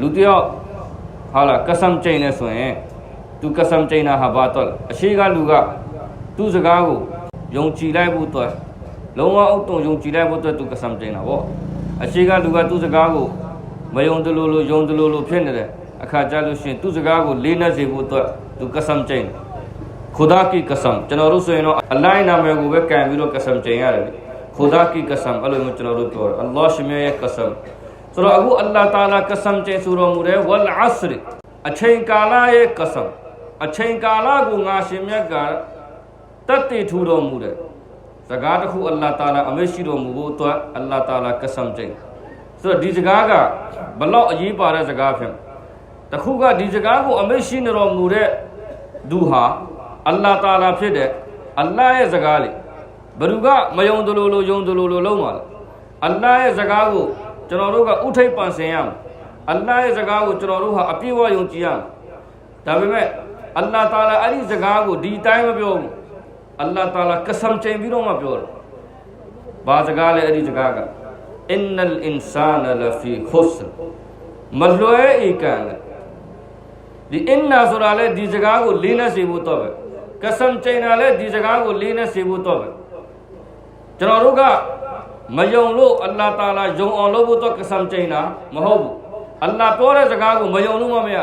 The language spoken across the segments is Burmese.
လူတယောက်ဟာလာကဆမ်ချိန်လဲဆိုရင်သူကဆမ်ချိန်တာဟာဘာတော့အရှိကလူကသူ့စကားကိုယုံကြည်လိုက်ဖို့အတွက်လုံးဝအုတ်တုံယုံကြည်လိုက်ဖို့အတွက်သူကဆမ်ချိန်တာပေါ့အရှိကလူကသူ့စကားကိုမယုံတလို့လို့ယုံတလို့လို့ဖြစ်နေတဲ့အခါကြလို့ရှင်သူ့စကားကိုလေးနက်စေဖို့အတွက်သူကဆမ်ချိန်ခ ुदा ကီကဆမ်ကျွန်တော်တို့ဆိုရင်တော့အလိုင်းနာမည်ကိုပဲကံပြီးတော့ကဆမ်ချိန်ရတယ်ခ ुदा ကီကဆမ်အဲ့လိုမျိုးကျွန်တော်တို့ပြောတယ်အလ္လာဟ်ရှင်ရဲ့ကဆမ် ဆိုတော့အခုအလ္လာဟ်တာလာကဆမ်ကျဲဆိုတော်မူတယ်ဝလ်အစရ်အချိန်ကာလရဲ့ကဆမ်အချိန်ကာလကိုငါရှင်မြတ်ကတတ်တည်ထူတော်မူတယ်စကားတစ်ခုအလ္လာဟ်တာလာအမေရှိတော်မူဖို့အတွက်အလ္လာဟ်တာလာကဆမ်ကျဲဆိုတော့ဒီစကားကဘလောက်အရေးပါတဲ့စကားဖြစ်တခုကဒီစကားကိုအမေရှိနေတော်မူတဲ့ဒူဟာအလ္လာဟ်တာလာဖြစ်တဲ့အလ္လာဟ်ရဲ့စကားလေးဘ누구ကမယုံသလိုလိုယုံသလိုလိုလုံးပါလားအလ္လာဟ်ရဲ့စကားကို ကျွန်တော်တို့ကဥထိပ်ပန်ဆင်ရမယ်အလ္လာဟ်ရဲ့စကားကိုကျွန်တော်တို့ဟာအပြည့်အဝယုံကြည်ရမယ်ဒါပေမဲ့အလ္လာဟ်တာလာအဲ့ဒီစကားကိုဒီတိုင်းမပြောဘူးအလ္လာဟ်တာလာကဆ မ်ချိန်ပြီးတော့မှပြောတယ်ဘာစကားလဲအဲ့ဒီစကားကအင်နလ်အင်ဆာနလဖီခွစရမလွဲဧကန်လေဒီအင်နာဆိုတာလေဒီစကားကိုလေးနဲ့စေဖို့တော့ပဲကဆမ်ချိန်တာလေဒီစကားကိုလေးနဲ့စေဖို့တော့ပဲကျွန်တော်တို့ကမယုံလို့အလ္လာဟ်တာလာယုံအောင်လုပ်ဖို့တော့ကဆမ်ချိန်တာမဟုတ်ဘူးအလ္လာဟ်ပြောတဲ့စကားကိုမယုံလို့မမရ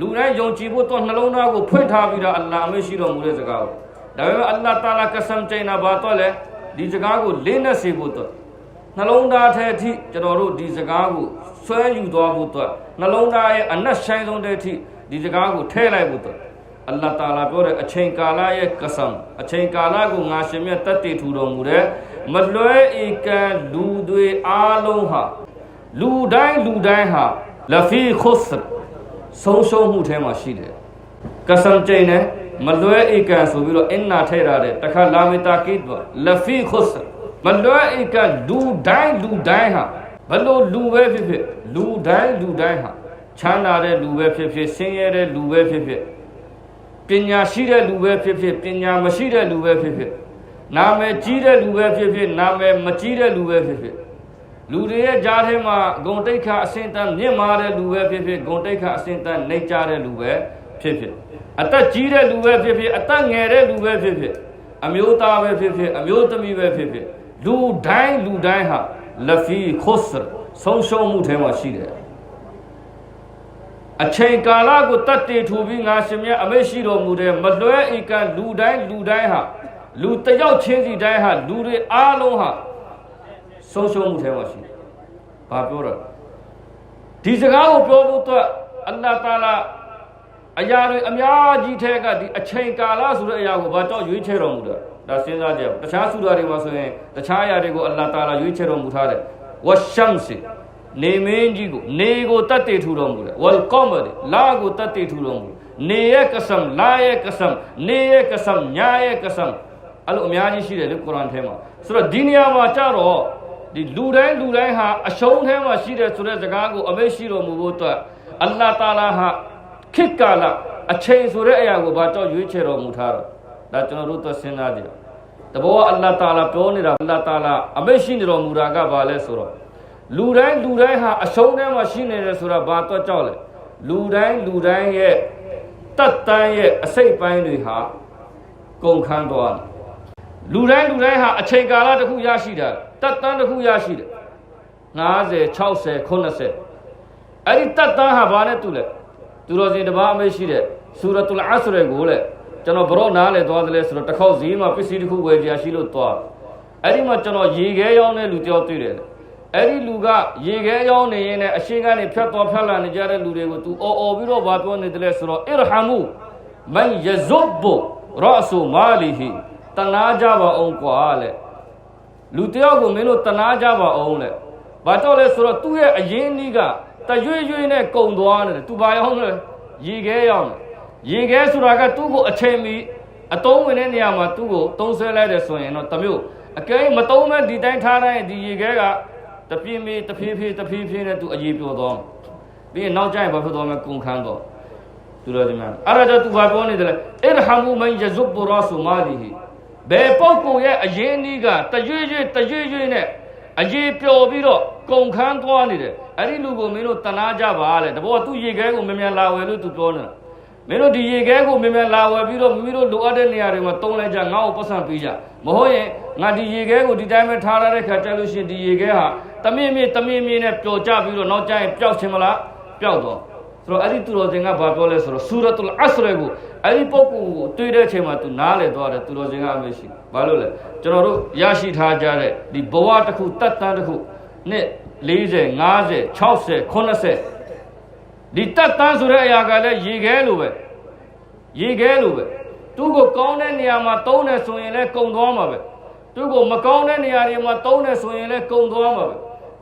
လူတိုင်းယုံကြည်ဖို့တော့နှလုံးသားကိုဖွင့်ထားပြီးတော့အလ္လာဟ်အမရှိတော်မူတဲ့စကားကိုဒါပေမဲ့အလ္လာဟ်တာလာကဆမ်ချိန်တာဘာတော့လဲဒီစကားကိုလေးနဲ့စေဖို့တော့နှလုံးသားထဲအထိကျွန်တော်တို့ဒီစကားကိုဆွဲယူသွားဖို့တော့နှလုံးသားရဲ့အနက်ဆိုင်ဆုံးတဲ့အထိဒီစကားကိုထည့်လိုက်ဖို့တော့အလ္လာဟ်တာလာပြောတဲ့အချိန်ကာလရဲ့ကဆမ်အချိန်ကာလကိုငါရှင်မြတ်တတ်တည်ထူတော်မူတဲ့ မလွဲဧကန်လူတွေအားလုံးဟာလူတိုင်းလူတိုင်းဟာလဖီခွစရဆုံးရှုံးမှုထဲမှာရှိတယ်ကဆမ်ချိန်နဲ့မလွဲဧကန်ဆိုပြီးတော့အင်နာထဲထားတဲ့တခါလာမီတာကိဒ်လဖီခွစရမလွဲဧကန်လူတိုင်းလူတိုင်းဟာဘလို့လူပဲဖြစ်ဖြစ်လူတိုင်းလူတိုင်းဟာချမ်းသာတဲ့လူပဲဖြစ်ဖြစ်ဆင်းရဲတဲ့လူပဲဖြစ်ဖြစ်ပညာရှိတဲ့လူပဲဖြစ်ဖြစ်ပညာမရှိတဲ့လူပဲဖြစ်ဖြစ် နာမည်ကြီးတဲ့လူပဲဖြစ်ဖြစ်နာမည်မကြီးတဲ့လူပဲဖြစ်ဖြစ်လူတွေရဲ့ကြားထဲမှာဂုံတိတ်ခအစင်တန်မြင့်မာတဲ့လူပဲဖြစ်ဖြစ်ဂုံတိတ်ခအစင်တန်နှိမ့်ကြတဲ့လူပဲဖြစ်ဖြစ်အသက်ကြီးတဲ့လူပဲဖြစ်ဖြစ်အသက်ငယ်တဲ့လူပဲဖြစ်ဖြစ်အမျိုးသားပဲဖြစ်ဖြစ်အမျိုးသမီးပဲဖြစ်ဖြစ်လူတိုင်းလူတိုင်းဟာလဖီခွစရဆုံးရှုံးမှုထဲမှာရှိတယ်အချိန်ကာလကိုတတ်တည်ထူပြီးငါရှင်မြတ်အမိတ်ရှိတော်မူတဲ့မလွဲဧကလူတိုင်းလူတိုင်းဟာ လူတယောက်ချင်းစီတိုင်းဟာလူတွေအားလုံးဟာဆုံးရှုံးမှုထဲမှာရှိတယ်။ဘာပြောတော့ဒီစကားကိုပြောဖို့အတွက်အလ္လာဟ်တာလာအရာတွေအများကြီးထဲကဒီအချိန်ကာလဆိုတဲ့အရာကိုဘာကြောင့်ရွေးချယ်တော်မူတာဒါစဉ်းစားကြည့်တခြားဆူရာတွေမှာဆိုရင်တခြားအရာတွေကိုအလ္လာဟ်တာလာရွေးချယ်တော်မူထားတယ်ဝရှမ်စီနေမင်းကြီးကိုနေကိုတတ်တည်ထူတော်မူတယ်ဝလ်ကောမရီလာကိုတတ်တည်ထူတော်မူတယ်နေရဲ့ကဆမ်လာရဲ့ကဆမ်နေရဲ့ကဆမ်ညာရဲ့ကဆမ် အဲ့လိုအများကြီးရှိတယ်လေကုရ်အာန်ထဲမှာဆိုတော့ဒီနေရာမှာကြတော့ဒီလူတိုင်းလူတိုင်းဟာအရှုံးထဲမှာရှိတယ်ဆိုတဲ့စကားကိုအမိတ်ရှိတော်မူဖို့အတွက်အလ္လာဟ်တာလာဟာခေတ်ကာလအချိန်ဆိုတဲ့အရာကိုဘာတော့ရွေးချယ်တော်မူထားတော့ဒါကျွန်တော်တို့သက်စဉ်းစားကြည့်တဘောအလ္လာဟ်တာလာပြောနေတာအလ္လာဟ်တာလာအမိတ်ရှိနေတော်မူတာကဘာလဲဆိုတော့လူတိုင်းလူတိုင်းဟာအရှုံးထဲမှာရှိနေတယ်ဆိုတာဘာတော့ကြောက်လဲလူတိုင်းလူတိုင်းရဲ့တတ်တန်းရဲ့အစိတ်ပိုင်းတွေဟာကုန်ခန်းသွားတယ် လူတိုင်းလူတိုင်းဟာအချိန်ကာလတစ်ခုရရှိတာတတ်တန်းတစ်ခုရရှိတယ်50 60 90အဲ့ဒီတတ်တန်းဟာဘာနဲ့တူလဲသူတော်စင်တစ်ပါးအမေရှိတဲ့ဆူရတ်တူလ်အဆရကိုလေကျွန်တော်ဘရောနားလေသွားတယ်လဲဆိုတော့တစ်ခေါက်ဈေးမှာပစ္စည်းတစ်ခုဝယ်ကြရှိလို့သွားအဲ့ဒီမှာကျွန်တော်ရေခဲရောင်းတဲ့လူတယောက်တွေ့တယ်အဲ့ဒီလူကရေခဲရောင်းနေရင်လည်းအရှိကနေဖြတ်သွားဖြတ်လာနေကြတဲ့လူတွေကို तू အော်အော်ပြီးတော့ဘာပြောနေတယ်လဲဆိုတော့အီရဟမူမန်ယဇုဘရာဆူမာလီဟီ တနာကြပါအောင်ကွာလေလူတယောက်ကိုမင်းတို့တနာကြပါအောင်လေဘာတော့လဲဆိုတော့သူ့ရဲ့အရင်နီးကတရွေ့ရွေ့နဲ့ကုံသွားနေတယ်သူဘာရောက်လဲရေခဲရောက်နေရေခဲဆိုတာကသူ့ကိုအချိန်မီအတုံးဝင်တဲ့နေရာမှာသူ့ကိုတုံးဆွဲလိုက်တယ်ဆိုရင်တော့တမျိုးအကဲမတုံးမဲ့ဒီတိုင်းထားတိုင်းဒီရေခဲကတပြင်းပြေးတဖြည်းဖြည်းတဖြည်းဖြည်းနဲ့သူအရေးပြောသွားပြီးရင်နောက်ကျရင်ဘာဖြစ်သွားမလဲကုန်ခန်းတော့သူတော်ဒီမှာအဲ့ဒါကြောင့်သူဘာပြောနေတယ်လဲအရဟမူမန်ယဇုဘရာဆူမာဒီဟီ ဘယ်ပုဂ္ဂိုလ်ရဲ့အရင်ဒီကတရွေ့ရွေ့တရွေ့ရွေ့နဲ့အရေးပျော်ပြီးတော့ကုန်ခန်းသွားနေတယ်အဲ့ဒီလူကိုမင်းတို့တနာကြပါလေတဘောသူရေခဲကိုမြန်မြန်လာဝယ်လို့သူပြောနေတာမင်းတို့ဒီရေခဲကိုမြန်မြန်လာဝယ်ပြီးတော့မိမိတို့လိုအပ်တဲ့နေရာတွေမှာတုံးလိုက်ကြငါ့ကိုပတ်စံပေးကြမဟုတ်ရင်ငါဒီရေခဲကိုဒီတိုင်းပဲထားရတဲ့ခါကျလို့ရှိရင်ဒီရေခဲဟာတမင်းမင်းတမင်းမင်းနဲ့ပျော်ကြပြီးတော့နောက်ကျရင်ပျောက်ခြင်းမလားပျောက်တော့ ဆိုတော့အဲ့ဒီသူတော်စင်ကဘာပြောလဲဆိုတော့ဆူရတ်အလ်အစရကိုအဲ့ဒီပုဂ္ဂိုလ်ကိုတွေ့တဲ့အချိန်မှာသူနားလေသွားတယ်သူတော်စင်ကအမေရှိဘာလို့လဲကျွန်တော်တို့ရရှိထားကြတဲ့ဒီဘဝတစ်ခုတတ်တန်းတစ်ခုနှစ်40 50 60 80ဒီတတ်တန်းဆိုတဲ့အရာကလည်းရေခဲလိုပဲရေခဲလိုပဲသူ့ကိုကောင်းတဲ့နေရာမှာသုံးတယ်ဆိုရင်လည်းကုံသွားမှာပဲသူ့ကိုမကောင်းတဲ့နေရာတွေမှာသုံးတယ်ဆိုရင်လည်းကုံသွားမှာပဲ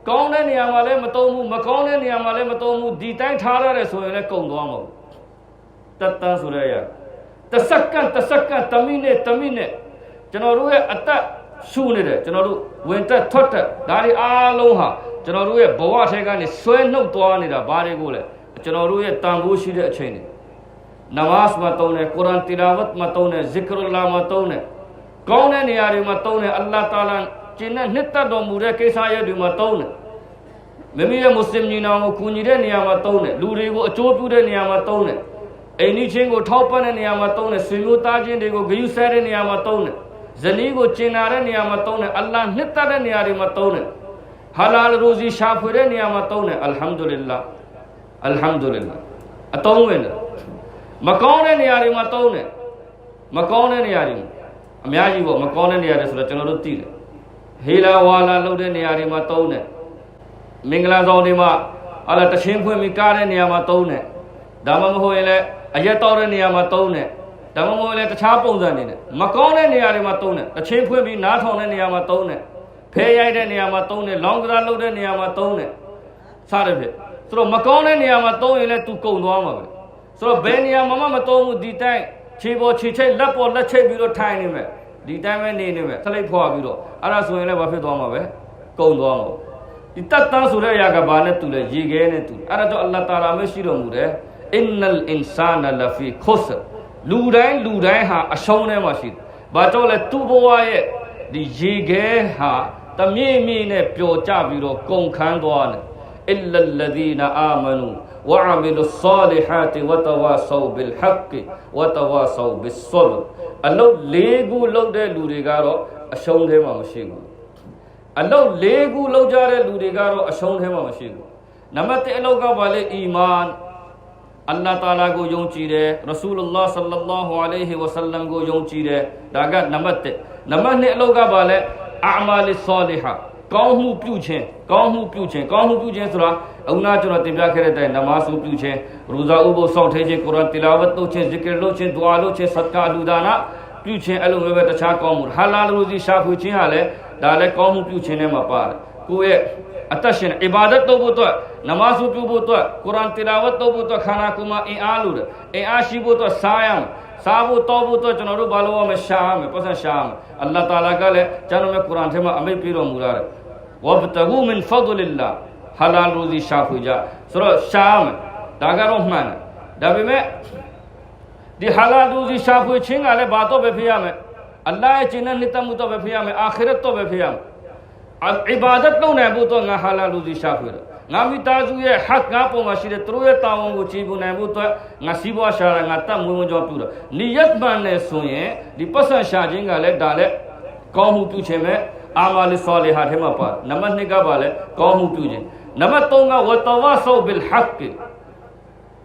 ကောင်းတဲ့နေရာမှာလည်းမသုံးဘူးမကောင်းတဲ့နေရာမှာလည်းမသုံးဘူးဒီတိုင်းထားရတယ်ဆိုရင်လည်းကုံသွားမှာပဲတတ်တန်းဆိုတဲ့အရာတစ်စက္ကန့်တစ်စက္ကန့်တစ်မိနစ်တစ်မိနစ်ကျွန်တော်တို့ရဲ့အသက်ရှူနေတယ်ကျွန်တော်တို့ဝင်တက်ထွက်တက်ဒါတွေအားလုံးဟာကျွန်တော်တို့ရဲ့ဘဝထဲကနေဆွဲနှုတ်သွားနေတာဘာတွေကိုလဲကျွန်တော်တို့ရဲ့တန်ဖိုးရှိတဲ့အချိန်တွေနမတ်မှာတုံးတယ်ကုရ်အာန်တီလာဝတ်မှာတုံးတယ်ဇစ်ကရုလာမှာတုံးတယ်ကောင်းတဲ့နေရာတွေမှာတုံးတယ်အလ္လာဟ်တာလာ ကျင့်တဲ့နှစ်သက်တော်မူတဲ့ကိစ္စရပ်တွေမှာတုံးတယ်မိမိရဲ့မွတ်စလင်ညီနောင်ကိုကူညီတဲ့နေရာမှာတုံးတယ်လူတွေကိုအကျိုးပြုတဲ့နေရာမှာတုံးတယ်အိမ်နီးချင်းကိုထောက်ပံ့တဲ့နေရာမှာတုံးတယ်ဆွေမျိုးသားချင်းတွေကိုဂရုစိုက်တဲ့နေရာမှာတုံးတယ်ဇနီးကိုကျင်နာတဲ့နေရာမှာတုံးတယ်အလ္လာဟ်နှစ်သက်တဲ့နေရာတွေမှာတုံးတယ်ဟာလာလ်ရိုဇီရှာဖွေတဲ့နေရာမှာတုံးတယ်အလ်ဟမ်ဒူလ illah အလ်ဟမ်ဒူလ illah အတုံးဝင်တယ်မကောင်းတဲ့နေရာတွေမှာတုံးတယ်မကောင်းတဲ့နေရာတွေအများကြီးပေါ့မကောင်းတဲ့နေရာတွေဆိုတော့ကျွန်တော်တို့သိတယ် ဟေလာဝါလာလုပ်တဲ့နေရာတွေမှာတုံးတယ်မင်္ဂလာဆောင်တွေမှာအလားတချင်းဖွင့်ပြီးကားတဲ့နေရာမှာတုံးတယ်ဒါမှမဟုတ်ရင်လည်းအရက်တောက်တဲ့နေရာမှာတုံးတယ်ဒါမှမဟုတ်လည်းတခြားပုံစံနေတယ်မကောင်းတဲ့နေရာတွေမှာတုံးတယ်တချင်းဖွင့်ပြီးနားထောင်တဲ့နေရာမှာတုံးတယ်ဖဲရိုက်တဲ့နေရာမှာတုံးတယ်လောင်းကစားလုပ်တဲ့နေရာမှာတုံးတယ်စသဖြင့်ဆိုတော့မကောင်းတဲ့နေရာမှာတုံးရင်လည်း तू ကုံသွားမှာပဲဆိုတော့ဘယ်နေရာမှာမှမတုံးဘူးဒီတိုင်းခြေပေါ်ခြေချိတ်လက်ပေါ်လက်ချိတ်ပြီးတော့ထိုင်နေမယ် ဒီတိုင်းပဲနေနေမယ်ခလိတ်ဖွာပြီးတော့အဲ့ဒါဆိုရင်လည်းဘာဖြစ်သွားမှာပဲကုံသွားမှာဒီတတ်တန်းဆိုတဲ့အရာကဘာနဲ့တူလဲရေခဲနဲ့တူအဲ့ဒါကြောင့်အလ္လာဟ်တာလာမရှိတော်မူတယ်အင်နလ်အင်ဆာနလဖီခွစလူတိုင်းလူတိုင်းဟာအရှုံးထဲမှာရှိတယ်ဘာကြောင့်လဲသူ့ဘဝရဲ့ဒီရေခဲဟာတမြင့်မြင့်နဲ့ပျော်ကြပြီးတော့ကုန်ခန်းသွားတယ်အလ္လလ်ဒီနာအာမနူ وعملوا الصالحات وتواصوا بالحق وتواصوا بالصبر အလုပ်၄ခုလုပ်တဲ့လူတွေကတော့အရှုံးထဲမှာမရှိဘူးအလုပ်၄ခုလုပ်ကြတဲ့လူတွေကတော့အရှုံးထဲမှာမရှိဘူးနံပါတ်1အလုပ်ကဘာလဲအီမန်အလ္လာဟ်တာလာကိုယုံကြည်တယ်ရဆူလုလာဆလ္လာလာဟူအလိုင်ဟီဝဆလမ်ကိုယုံကြည်တယ်ဒါကနံပါတ်1နံပါတ်2အလုပ်ကဘာလဲအာမာလီဆာလီဟာ ကောင်းမှုပြုခြင်းကောင်းမှုပြုခြင်းကောင်းမှုပြုခြင်းဆိုတာအခုနကျွန်တော်တင်ပြခဲ့တဲ့အတိုင်းနမာဇ်ပြုခြင်းရူဇာဥပုသ်ဆောင်ထည့်ခြင်းကုရ်အာန်တီလာဝတ်လုပ်ခြင်းဇီကရ်လုပ်ခြင်းဒွါလုပ်ခြင်းဆဒကာလူဒါနာပြုခြင်းအဲ့လိုမျိုးပဲတခြားကောင်းမှုဟာလာလ်ရူဇီရှာဖွေခြင်းဟာလည်းဒါလည်းကောင်းမှုပြုခြင်းထဲမှာပါတယ်ကိုယ့်ရဲ့အသက်ရှင်အီဘာဒတ်လုပ်ဖို့အတွက်နမာဇ်ပြုဖို့အတွက်ကုရ်အာန်တီလာဝတ်လုပ်ဖို့အတွက်ခန္ဓာကိုယ်မှာအင်အားလိုတယ်အင်အားရှိဖို့အတွက်စားရမယ်စားဖို့တောဖို့အတွက်ကျွန်တော်တို့ဘာလို့ရမလဲရှာရမယ်ပတ်စံရှာရမယ်အလ္လာဟ်တာလာကလည်းကျွန်တော်တို့ကုရ်အာန်ထဲမှာအမိန့်ပေးတော်မူတာတဲ့ ဝဘတဂူမင်ဖဒလ illah ဟာလာလူစီရှာဖွေကြဆိုတော့ရှားမယ်ဒါကတော့မှန်တယ်ဒါပေမဲ့ဒီဟာလာလူစီရှာဖွေခြင်းကလည်းဘာတော့ပဲဖြစ်ရမယ်အလ္လာဟ်ရဲ့ကျင့်တဲ့နှစ်သက်မှုတော့ပဲဖြစ်ရမယ်အာခရတ်တော့ပဲဖြစ်ရမယ်အီဘာဒတ်လုပ်နိုင်ဖို့တော့ငါဟာလာလူစီရှာဖွေတယ်ငါမိသားစုရဲ့ဟတ်ငါပုံမှာရှိတဲ့သူတို့ရဲ့တာဝန်ကိုခြေပူနိုင်ဖို့အတွက်ငါစီးပွားရှာတာငါတတ်မွေးမကြောပြုတာနိယတ်မှန်နဲ့ဆိုရင်ဒီပတ်စံရှာခြင်းကလည်းဒါလည်းကောင်းမှုပြုခြင်းပဲ အာမာလီဆာလီဟာထဲမှာပါနံပါတ်2ကပါလဲကောင်းမှုပြုခြင်းနံပါတ်3ကဝတဝဆောဘီလ်ဟက်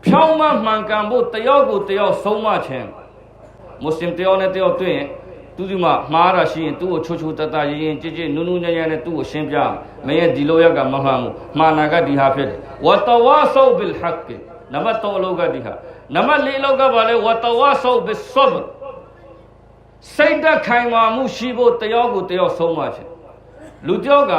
ဖြောင်းမမှန်ကန်ဖို့တယောက်ကိုတယောက်ဆုံးမခြင်းမွတ်စလင်တယောက်နဲ့တယောက်တွေ့ရင်သူဒီမှာမှားတာရှိရင်သူ့ကိုချိုးချိုးတတ်တရင်ရင်ကြည်ကြည်နုနုညံ့ညံ့နဲ့သူ့ကိုရှင်းပြမင်းရဲ့ဒီလိုရက်ကမမှန်ဘူးမှားနာကဒီဟာဖြစ်တယ်ဝတဝဆောဘီလ်ဟက်နံပါတ်3အလောက်ကဒီဟာနံပါတ်4အလောက်ကပါလဲဝတဝဆောဘီဆဘ် စိတ်သက်ခိုင်မာမှုရှိဖို့တယောက်ကိုတယောက်ဆုံးမခြင်းလူတယောက်က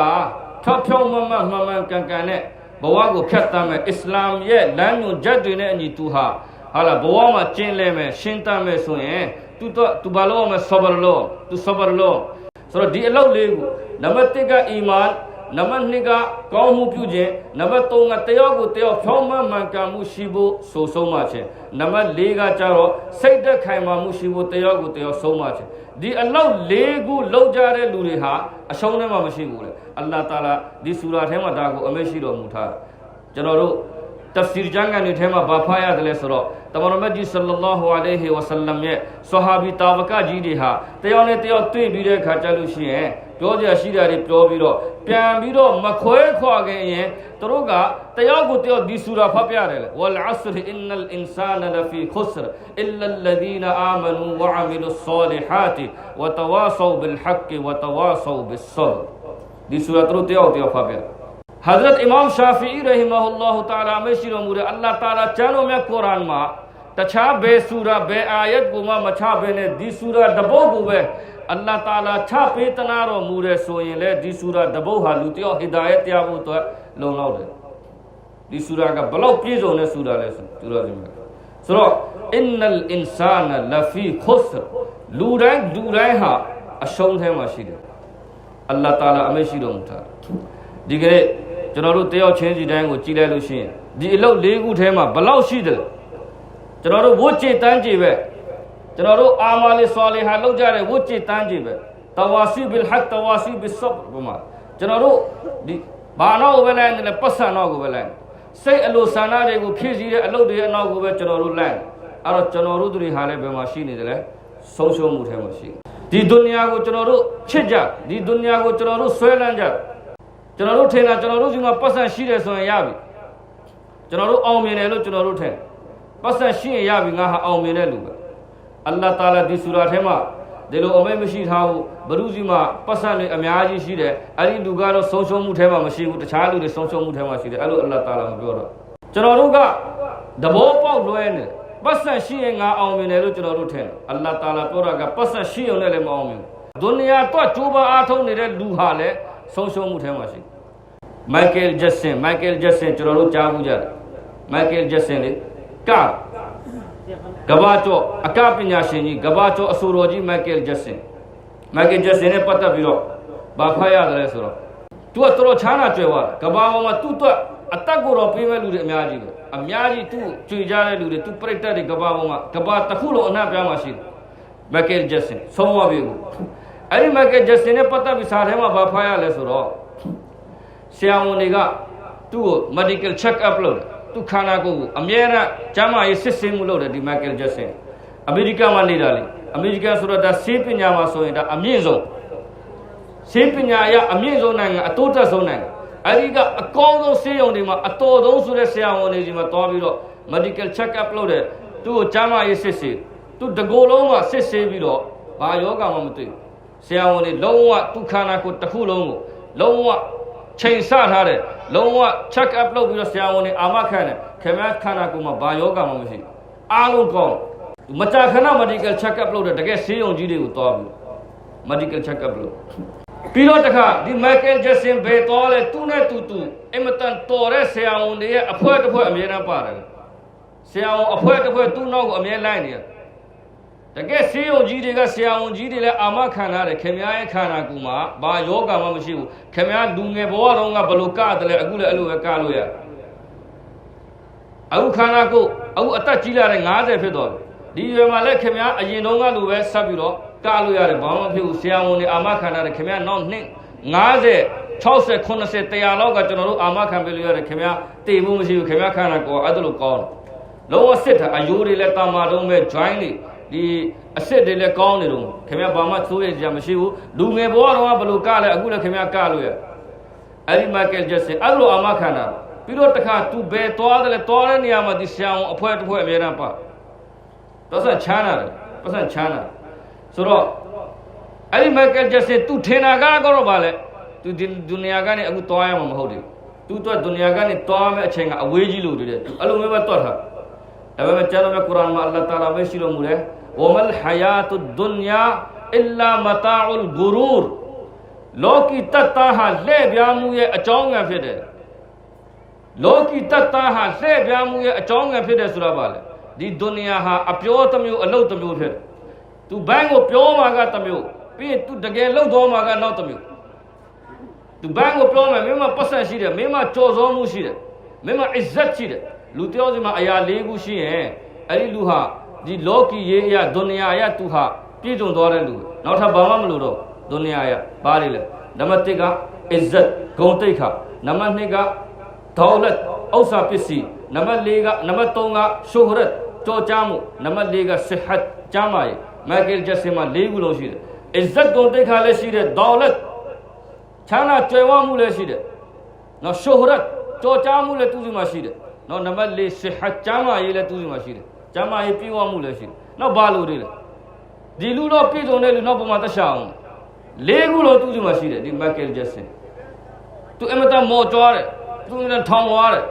ထောက်ဖြောင်းမမမှန်မှန်ကန်ကန်နဲ့ဘဝကိုဖြတ်တမ်းမယ်အစ္စလာမ်ရဲ့လမ်းညွန်ချက်တွေနဲ့အညီသူဟာဟာလာဘဝမှာကျင့်လဲမယ်ရှင်းတတ်မယ်ဆိုရင်သူတော့သူဘာလို့မဆဘရလို့သူဆဘရလို့ဆိုတော့ဒီအလုပ်လေးကိုနံပါတ်1ကအီမန် နံပါတ်2ကကောင်းမှုပြုခြင်းနံပါတ်3ကတယောက်ကိုတယောက်ဖြောင်းမှန်မှန်ကန်မှုရှိဖို့ဆိုဆုံးမှခြင်းနံပါတ်4ကကြတော့စိတ်သက်ခိုင်မာမှုရှိဖို့တယောက်ကိုတယောက်ဆုံးမှခြင်းဒီအလောက်၄ခုလောက်ကြတဲ့လူတွေဟာအရှုံးထဲမှာမရှိဘူးလေအလ္လာတာလာဒီဆူရာထဲမှာဒါကိုအမေရှိတော်မူထားကျွန်တော်တို့တဖ်ဆီရ်ကျမ်းကနေထဲမှာဘာဖတ်ရတယ်လဲဆိုတော့တမန်တော်မြတ်ကြီးဆလ္လာဟူအလိုင်ဟီဝဆလမ်ရဲ့ဆဟာဘီတာဝကကြီးတွေဟာတယောက်နဲ့တယောက်တွေ့ပြီးတဲ့အခါကျလို့ရှိရင် ပြောကြရှိတာတွေပြောပြီးတော့ပြန်ပြီးတော့မခွဲခွာခင်ရင်သူတို့ကတယောက်ကိုတယောက်ဒီဆူရာဖတ်ပြတယ်လေဝလ်အစရ်အင်နလ်အင်ဆာနလဖီခစရ်အလ္လလ်ဒီနအာမနူဝအမီလူဆာလီဟာတီဝတဝါဆောဘီလ်ဟက်ကီဝတဝါဆောဘီဆလ်ဒီဆူရာသူတို့တယောက်တယောက်ဖတ်ပြတယ် حضرت امام شافعی رحمہ اللہ تعالی میں شروع مورے اللہ تعالی چانو میں قرآن ماں تچھا بے سورہ بے آیت گما مچھا بے نے دی سورہ ڈبو گوے အလ္လာတာလာချပေးတနာတော်မူတယ်ဆိုရင်လေဒီဆူရာတပုတ်ဟာလူတယောက်ဟစ်ဒါယက်တရားဖို့အတွက်လုံလောက်တယ်ဒီဆူရာကဘလောက်ပြည့်စုံတဲ့ဆူရာလဲဆူရာဒီမှာဆိုတော့အင်နလ်အင်ဆာနလဖီခုဆ်လူတိုင်းလူတိုင်းဟာအရှုံးထဲမှာရှိတယ်အလ္လာတာလာအမိန့်ရှိတော်မူတာဒီကနေ့ကျွန်တော်တို့တယောက်ချင်းစီတိုင်းကိုကြည်လိုက်လို့ရှိရင်ဒီအလုပ်၄ခုထဲမှာဘလောက်ရှိတယ်ကျွန်တော်တို့ဝတ်ကြေတန်းကြေပဲ ကျွန်တော်တို့အာမာလီဆွာလီဟာလောက်ကြတဲ့ဝတ်ကြည်တန်းကြည်ပဲတဝါစီဘီလ်ဟက်တဝါစီဘီဆဘ်ဘုမာကျွန်တော်တို့ဒီဘာနောက်ကိုပဲလိုက်နေလဲပတ်စံနောက်ကိုပဲလိုက်စိတ်အလိုဆန္ဒတွေကိုဖြည့်ဆည်းတဲ့အလုပ်တွေအနောက်ကိုပဲကျွန်တော်တို့လိုက်အဲ့တော့ကျွန်တော်တို့တွေဟာလည်းဘယ်မှာရှိနေတယ်လဲဆုံးရှုံးမှုထဲမှာရှိဒီဒုနီယာကိုကျွန်တော်တို့ချစ်ကြဒီဒုနီယာကိုကျွန်တော်တို့ဆွဲလန်းကြကျွန်တော်တို့ထင်တာကျွန်တော်တို့ဒီမှာပတ်စံရှိတယ်ဆိုရင်ရပြီကျွန်တော်တို့အောင်မြင်တယ်လို့ကျွန်တော်တို့ထင်ပတ်စံရှိရင်ရပြီငါဟာအောင်မြင်တဲ့လူပဲ အလ္လာဟ်တာလာဒီဆူရာထဲမှာဒီလိုအမိတ်မရှိထားဘူးဘရုစီမှာပတ်စံတွေအများကြီးရှိတယ်အဲ့ဒီလူကတော့ဆုံးရှုံးမှုထဲမှာမရှိဘူးတခြားလူတွေဆုံးရှုံးမှုထဲမှာရှိတယ်အဲ့လိုအလ္လာဟ်တာလာမပြောတော့ကျွန်တော်တို့ကသဘောပေါက်လွဲနေပတ်စံရှိရင်ငါအောင်မြင်တယ်လို့ကျွန်တော်တို့ထင်တယ်အလ္လာဟ်တာလာပြောတာကပတ်စံရှိရုံနဲ့လည်းမအောင်မြင်ဘူးဒုနီယာတော့ကျိုးပါအားထုတ်နေတဲ့လူဟာလည်းဆုံးရှုံးမှုထဲမှာရှိမိုက်ကယ်ဂျက်ဆင်မိုက်ကယ်ဂျက်ဆင်ကျွန်တော်တို့ကြားမှုကြတယ်မိုက်ကယ်ဂျက်ဆင်လေက ကဘာကျော်အကပညာရှင်ကြီးကဘာကျော်အဆိုတော်ကြီးမိုက်ကယ်ဂျက်ဆင်မိုက်ကယ်ဂျက်ဆင်နဲ့ပတ်သက်ပြီးတော့ဘာဖတ်ရတယ်လဲဆိုတော့သူကတော်တော်ချမ်းသာကြွယ်ဝကဘာပေါ်မှာသူ့အတွက်အသက်ကိုတော့ပေးမဲ့လူတွေအများကြီးပဲအများကြီးသူ့ကြွေကြတဲ့လူတွေသူ့ပြိတ္တတွေကဘာပေါ်မှာကဘာတစ်ခုလုံးအနှံ့ပြားမှာရှိတယ်မိုက်ကယ်ဂျက်ဆင်ဆုံးမပြီဘူးအဲ့ဒီမိုက်ကယ်ဂျက်ဆင်နဲ့ပတ်သက်ပြီးစာထဲမှာဘာဖတ်ရလဲဆိုတော့ဆရာဝန်တွေကသူ့ကို medical check up လုပ်တယ် သူခန္ဓာကိုယ်ကိုအမြဲတမ်းကျန်းမာရေးစစ်ဆေးမှုလုပ်တယ်ဒီ Michael Jackson အမေရိကန်မှာနေတာလေအမေရိကန်ဆိုတော့ဒါဆေးပညာမှာဆိုရင်ဒါအမြင့်ဆုံးဆေးပညာအရအမြင့်ဆုံးနိုင်ငံအတိုးတက်ဆုံးနိုင်ငံအဲဒီကအကောင်းဆုံးဆေးရုံတွေမှာအတော်ဆုံးဆိုတဲ့ဆရာဝန်တွေဒီမှာတွားပြီးတော့ medical check up လုပ်တယ်သူ့ကိုကျန်းမာရေးစစ်ဆေးသူတကိုယ်လုံးမှာစစ်ဆေးပြီးတော့ဘာယောဂမှမတွေ့ဘူးဆရာဝန်တွေလုံးဝသူခန္ဓာကိုယ်တစ်ခုလုံးကိုလုံးဝ ချိန်ဆထားတယ်လုံးဝ check up လုပ်ပြီးတော့ဆရာဝန်တွေအာမခံတယ်ခင်ဗျားခန္ဓာကိုယ်မှာဘာယောဂမှမရှိဘူးအားလုံးကောင်းမကြာခဏ medical check up လုပ်တယ်တကယ်ဆေးရုံကြီးတွေကိုတွားပြီး medical check up လုပ်ပြီးတော့တခါဒီ Michael Jackson ဘယ်တော်လဲသူနဲ့တူတူအင်မတန်တော်တဲ့ဆရာဝန်တွေရဲ့အဖွဲတစ်ဖွဲအမြဲတမ်းပါတယ်ဆရာဝန်အဖွဲတစ်ဖွဲသူ့နောက်ကိုအမြဲလိုက်နေတယ် တကယ်ဆေးရုံကြီးတွေကဆရာဝန်ကြီးတွေလည်းအာမခံရတယ်ခင်ဗျားရဲ့ခန္ဓာကိုယ်မှာဘာယောဂမှမရှိဘူးခင်ဗျားလူငယ်ဘဝတုန်းကဘလို့ကတယ်လဲအခုလည်းအဲ့လိုပဲကလို့ရအခုခန္ဓာကိုယ်အခုအသက်ကြီးလာတဲ့90ဖြစ်တော့ဒီရွယ်မှာလည်းခင်ဗျားအရင်တုန်းကလိုပဲဆက်ပြီးတော့ကလို့ရတယ်ဘာမှမဖြစ်ဘူးဆရာဝန်တွေအာမခံရတယ်ခင်ဗျားနောက်နှစ်90 60 90 100လောက်ကကျွန်တော်တို့အာမခံပေးလို့ရတယ်ခင်ဗျားတည်မှုမရှိဘူးခင်ဗျားခန္ဓာကိုယ်အဲ့ဒါလိုကောင်းတယ်လုံးဝစစ်တာအယိုးတွေလည်းတာမာတုံးပဲ join တွေ ဒီအစ်စ်တွေလည်းကောင်းနေတော့ခင်ဗျာဘာမှသိုးရကြမရှိဘူးလူငယ်ဘဝတော့ဘလို့ကလဲအခုလည်းခင်ဗျာကလို့ရအဲ့ဒီမိုက်ကယ်ဂျက်ဆင်အဲ့လိုအာမခံတာပြီးတော့တခါသူဘယ်သွားတယ်လဲသွားတဲ့နေရာမှာဒီဆရာဝန်အဖွဲတစ်ဖွဲအများအားပါပတ်စံချမ်းလာတယ်ပတ်စံချမ်းလာဆိုတော့အဲ့ဒီမိုက်ကယ်ဂျက်ဆင်သူထင်တာကတော့ဗာလဲသူဒီဒုနီယာကနေအခုသွားရမှာမဟုတ်ဘူးသူတော့ဒုနီယာကနေသွားမဲ့အချိန်ကအဝေးကြီးလို့တည်းအဲ့လိုမျိုးပဲတွတ်တာဒါပေမဲ့ကျမ်းတော်မြတ်ကုရ်အာန်မှာအလ္လာဟ်တာလာပဲရှိလို့မူတယ် ဝမလ်ဟယာတုဒ်ဒုနီယာအီလာမတာအလ်ဂူရူရ်လောကီတတ်တာဟာလှဲ့ပြားမှုရဲ့အကြောင်းအရာဖြစ်တယ်လောကီတတ်တာဟာလှည့်ပြားမှုရဲ့အကြောင်းငယ်ဖြစ်တယ်ဆိုတာပါလေဒီဒုနီယာဟာအပြောတစ်မျိုးအလုပ်တစ်မျိုးဖြစ်တယ်သူဘန်းကိုပြောမှာကတစ်မျိုးပြီးရင်သူတကယ်လှုပ်သွားမှာကနောက်တစ်မျိုးသူဘန်းကိုပြောမယ်မင်းမပတ်ဆက်ရှိတယ်မင်းမကြော်စောမှုရှိတယ်မင်းမအစ္စတ်ရှိတယ်လူတယောက်စီမှာအရာ၄ခုရှိရင်အဲ့ဒီလူဟာ ဒီလောကီရေးအရာဒုနီယာအရာသူဟာပြည့်စုံသွားတဲ့လူနောက်ထပ်ဘာမှမလို့တော့ဒုနီယာအရာဘာလဲလဲနံပါတ်1ကအစ္စတ်ဂုံတိတ်ခနံပါတ်2ကဒေါလတ်ဥစ္စာပစ္စည်းနံပါတ်4ကနံပါတ်3ကရှုဟရတ်ကြောကြားမှုနံပါတ်4ကဆဟတ်ကျမ်းမာရေးမိုက်ကယ်ဂျက်ဆင်မှာ၄ခုလုံးရှိတယ်အစ္စတ်ဂုံတိတ်ခလည်းရှိတယ်ဒေါလတ်ချမ်းသာကြွယ်ဝမှုလည်းရှိတယ်နော်ရှုဟရတ်ကြောကြားမှုလည်းသူ့စီမှာရှိတယ်နော်နံပါတ်4ဆဟတ်ကျမ်းမာရေးလည်းသူ့စီမှာရှိတယ် ကျမ်းမာရေးပြည့်ဝမှုလည်းရှိတယ်နောက်ဘာလို့တွေလဲဒီလူတော့ပြည့်စုံတဲ့လူနောက်ပုံမှာသက်ရှာအောင်လေးခုလုံးသူ့စီမှာရှိတယ်ဒီမိုက်ကယ်ဂျက်ဆင်သူအမတမော်ကြွားတယ်သူအမတထောင်သွားတယ်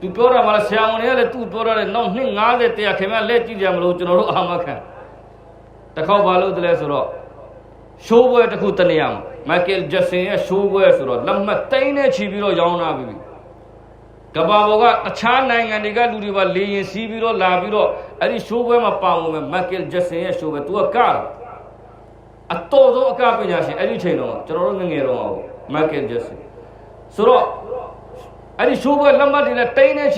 သူပြောတာမှလည်းဆရာဝန်တွေကလည်းသူ့ပြောတာလည်းနောက်နှစ်90တရားခင်ဗျလက်ကြည့်ကြမလို့ကျွန်တော်တို့အာမခံတစ်ခေါက်ဘာလို့တလဲဆိုတော့ရှိုးပွဲတစ်ခုတနေရမှာမိုက်ကယ်ဂျက်ဆင်ရဲ့ရှိုးပွဲဆိုတော့လက်မှတ်တိန်းနဲ့ချီပြီးတော့ရောင်းလာပြီ ကဘာဘောကတခြားနိုင်ငံတွေကလူတွေပါလေရင်စီးပြီးတော့လာပြီးတော့အဲ့ဒီရှိုးပွဲမှာပါဝင်မယ်မိုက်ကယ်ဂျက်ဆင်ရဲ့ရှိုးပွဲသူကကားအတော်ဆုံးအကပညာရှင်အဲ့ဒီချိန်တော့ကျွန်တော်တို့ငငယ်တော့မိုက်ကယ်ဂျက်ဆင်ဆိုတော့အဲ့ဒီရှိုးပွဲလက်မှတ်တွေနဲ့တိန်းနဲ့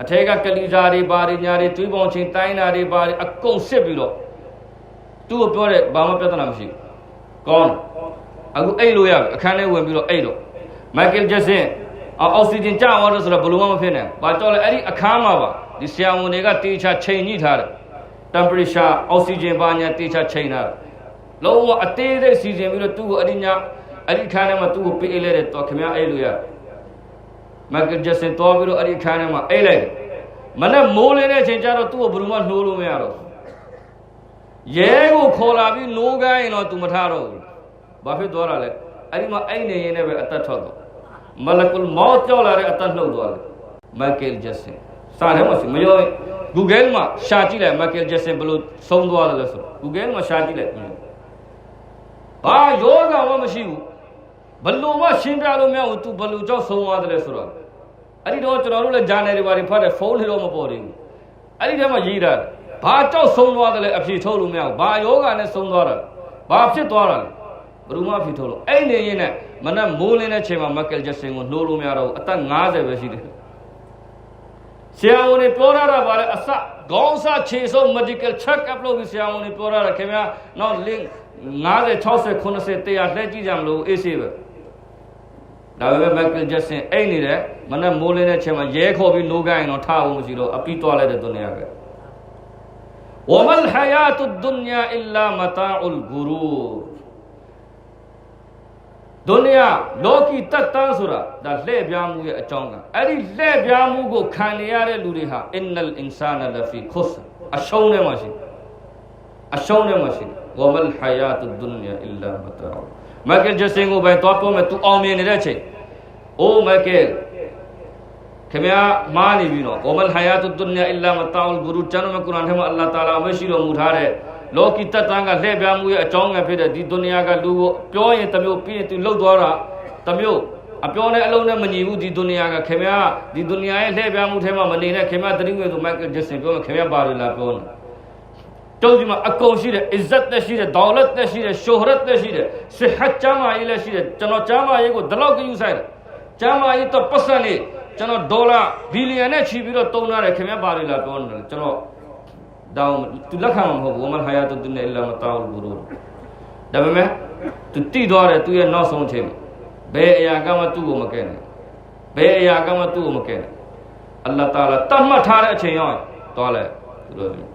အဲ့ဒီနေရာကိုရောက်လာမနေ့ဖြန်ရှိုးပွဲအဲ့ဒီနေ့ညသူ့ကိုသူ့နဲ့တူတူပါလာတဲ့ဒီဆရာဝန်အဖွဲ့ကတေချာစစ်တယ်ဟိုခေါင်းကနေစပြီးခြေထောက်အထိတေချာစစ်အထက်ကကလီဇာတွေဘာတွေညာတွေတွေးပေါင်းချင်းတိုင်းတာတွေဘာတွေအကုန်စစ်ပြီးတော့သူ့ကိုပြောတဲ့ဘာမှပြဿနာမရှိဘူးကောင်းအခုအိတ်လို့ရပြီအခန်းထဲဝင်ပြီးတော့အိတ်တော့မိုက်ကယ်ဂျက်ဆင်အောက်ဆီဂျင်ကျသွားတယ်ဆိုတော့ဘလို့မှမဖြစ်နိုင်ဘူး။ဘာကြောင့်လဲအဲ့ဒီအခန်းမှာပါဒီဆရာဝန်တွေကတေချာချိန်ညှိထားတယ်။ temperature အောက်ဆီဂျင်ပါညာတေချာချိန်ထားတယ်။လုံးဝအသေးသေးစီစဉ်ပြီးတော့သူ့ကိုအဲ့ဒီညအဲ့ဒီခန်းထဲမှာသူ့ကိုပေးလိုက်တဲ့တော့ခင်ဗျားအဲ့လိုရ။ မိုက်ကယ်ဂျက်ဆင်တော်ပြီးတော့အဲ့ဒီခန်းထဲမှာအိတ်လိုက်မနဲ့မိုးလင်းတဲ့အချိန်ကျတော့သူ့ကိုဘယ်သူမှနှိုးလို့မရတော့ဘူး။ရဲကိုခေါ်လာပြီးနိုးကိုင်းရင်တော့သူမထားတော့ဘူး။ဘာဖြစ်သွားတာလဲ။အဲ့ဒီမှာအိတ်နေရင်လည်းပဲအသက်ထွက်သွားမလကုလ်မောတ်ကြောက်လာတဲ့အတတ်နှုတ်သွားတယ်မိုက်ကယ်ဂျက်ဆင်စာထဲမှာမရော Google မှာရှာကြည့်လိုက်မိုက်ကယ်ဂျက်ဆင်ဘယ်လိုဆုံးသွားတယ်လဲဆို Google မှာရှာကြည့်လိုက်ဘာယောဂမှမရှိဘူးဘယ်လိုမှရှင်းပြလို့မရဘူး तू ဘယ်လိုကြောက်ဆုံးသွားတယ်လဲဆိုတော့ အဲ့ဒီတော့ကျွန်တော်တို့လည်းဂျာနယ်တွေဘာတွေဖတ်တယ်ဖုန်းတွေတော့မပေါ်သေးဘူးအဲ့ဒီထဲမှာရေးတာဘာကြောက်ဆုံးသွားတယ်လဲအဖြေထုတ်လို့မရဘူးဘာယောဂနဲ့ဆုံးသွားတာဘာဖြစ်သွားတာလဲဘယ်သူမှအဖြေထုတ်လို့အဲ့နေရင်နဲ့မနက်မိုးလင်းတဲ့ချိန်မှာမက်ကယ်ဂျက်ဆင်ကိုနှိုးလို့မရတော့ဘူးအသက်50ပဲရှိတယ်ဆရာဝန်တွေပြောရတာပါလေအစခေါင်းစားခြေဆုံး medical check up လုပ်ပြီးဆရာဝန်တွေပြောရတာခင်ဗျာနောက် link 50 60 90 100လှည့်ကြည့်ကြမလို့အေးဆေးပဲ ဒါပေမဲ့မက်ကယ်ဂျက်ဆင်အိတ်နေတယ်မနက်မိုးလင်းတဲ့ချိန်မှာရဲခေါ်ပြီးနိုးကိုင်းတော့ထားဖို့မရှိတော့အပြီးသွားလိုက်တဲ့ဒုနီယာပဲဝမလ်ဟယာတုဒ်ဒုနီယာအီလာမတာအလ်ဂူရူဒုနီယာလောကီတတ်တန်းဆိုတာဒါလှည့်ပြားမှုရဲ့အကြောင်းကအဲ့ဒီလှည့်ပြားမှုကိုခံနေရတဲ့လူတွေဟာအင်နလ်အင်ဆာနလဖီခွတ်အရှုံးထဲမှာရှိအရှုံးထဲမှာရှိဝမလ်ဟယာတုဒ်ဒုနီယာအီလာမတာ မက်ကယ်ဂျက်ဆင်ကိုပဲတော့ပြောမယ်သူအောင်မြင်နေတဲ့အချိန်အိုးမက်ကယ်ခင်ဗျာမားနေပြီနော်ဝမလ်ဟယာတုဒ်ဒုနီယာအီလာမတာအလ်ဂူရူကျွန်တော်ကုရ်အာန်ထဲမှာအလ္လာဟ်တာလာမရှိတော်မူထားတဲ့လောကီတတ်တန်းကလှည့်ပြားမှုရဲ့အကြောင်းငယ်ဖြစ်တဲ့ဒီဒုနီယာကလူကိုပြောရင်တမျိုးပြီးရင်သူလှုပ်သွားတာတမျိုးအပြောနဲ့အလုံးနဲ့မညီဘူးဒီဒုနီယာကခင်ဗျာဒီဒုနီယာရဲ့လှည့်ပြားမှုထဲမှာမနေနဲ့ခင်ဗျာတတိယဆိုမိုက်ကယ်ဂျက်ဆင်ပြောမယ်ခင်ဗျာပါရလာပြောနေ တုံးဒီမှာအကုန်ရှိတယ်အစ္စတ်တက်ရှိတယ်ဒေါလတ်တက်ရှိတယ်ရှုဟရတ်တက်ရှိတယ်ဆဟတ်ချမ်းမာရေးလည်းရှိတယ်ကျွန်တော်ချမ်းမာရေးကိုဒီလောက်ကယူဆိုင်တယ်ချမ်းမာရေးတော့ပတ်စံနေကျွန်တော်ဒေါ်လာဘီလီယံနဲ့ချီပြီးတော့တုံးထားတယ်ခင်ဗျာပါရလာပြောနေတယ်ကျွန်တော်တောင်းသူလက်ခံမှာမဟုတ်ဘူးဝမလ်ဟယာတုဒ်နေအလာမတာအလ်ဘူရူဒါပေမဲ့သူတိသွားတယ်သူရဲ့နောက်ဆုံးချိန်ဘယ်အရာကမှသူ့ကိုမကဲနဲ့ဘယ်အရာကမှသူ့ကိုမကဲနဲ့အလ္လာဟ်တာလာတတ်မှတ်ထားတဲ့အချိန်ရောက်သွားလဲသူတို့